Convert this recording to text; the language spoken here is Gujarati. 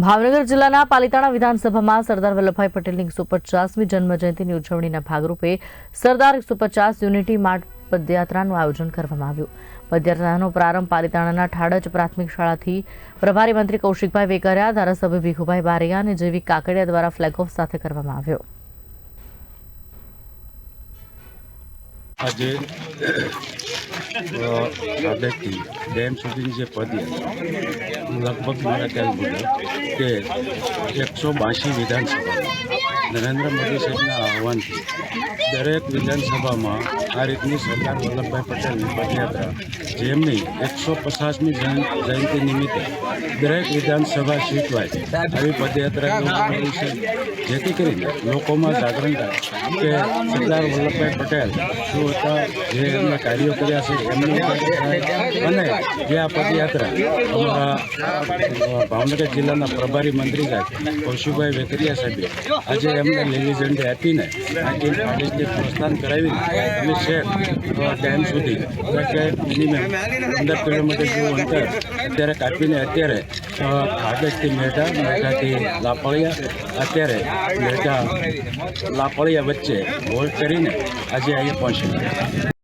ભાવનગર જિલ્લાના પાલિતાણા વિધાનસભામાં સરદાર વલ્લભભાઈ પટેલની એકસો પચાસમી જન્મજયંતિની ઉજવણીના ભાગરૂપે સરદાર એકસો પચાસ યુનિટી માર્ટ પદયાત્રાનું આયોજન કરવામાં આવ્યું. પદયાત્રાનો પ્રારંભ પાલિતાણાના ઠાડજ પ્રાથમિક શાળાથી પ્રભારી મંત્રી કૌશિકભાઈ વેકરિયા, ધારાસભ્ય ભીખુભાઈ બારિયા અને જેવી કાકડિયા દ્વારા ફ્લેગ ઓફ સાથે કરવામાં આવ્યો. આજે સાબેકથી ડેમ સુધીની જે પદયાત્રા લગભગ મારા ખ્યાલ મુજબ કે એકસો બાસી વિધાનસભામાં નરેન્દ્ર મોદી સાહેબના આહવાનથી દરેક વિધાનસભામાં આ રીતની સરદાર વલ્લભભાઈ પટેલની પદયાત્રા, જેમની એકસો પચાસમી જયંતિ નિમિત્તે દરેક વિધાનસભા સીટવાય આવી પદયાત્રા છે જેથી કરીને લોકોમાં જાગરણ થાય કે સરદાર વલ્લભભાઈ પટેલ શું હતા, જે એમના કાર્યો કર્યા છે, એમની અને જે આ પદયાત્રા અમારા ભાવનગર જિલ્લાના પ્રભારી મંત્રી સાહેબ કૌશિકભાઈ વેકરિયા સાહેબે આજે એમને લીલી ઝંડી આપીને આખી ખાડીથી પ્રસ્થાન કરાવીને અમે શેર ડેમ સુધી, એટલે મિનિમમ પંદર કિલોમીટર જેવું અંતર અત્યારે કાપીને અત્યારે ખાડેજથી મેઢા, મેઢાથી લાપળિયા, અત્યારે મેઢા લાપળિયા વચ્ચે હોલ્ડ કરીને આજે અહીંયા પહોંચી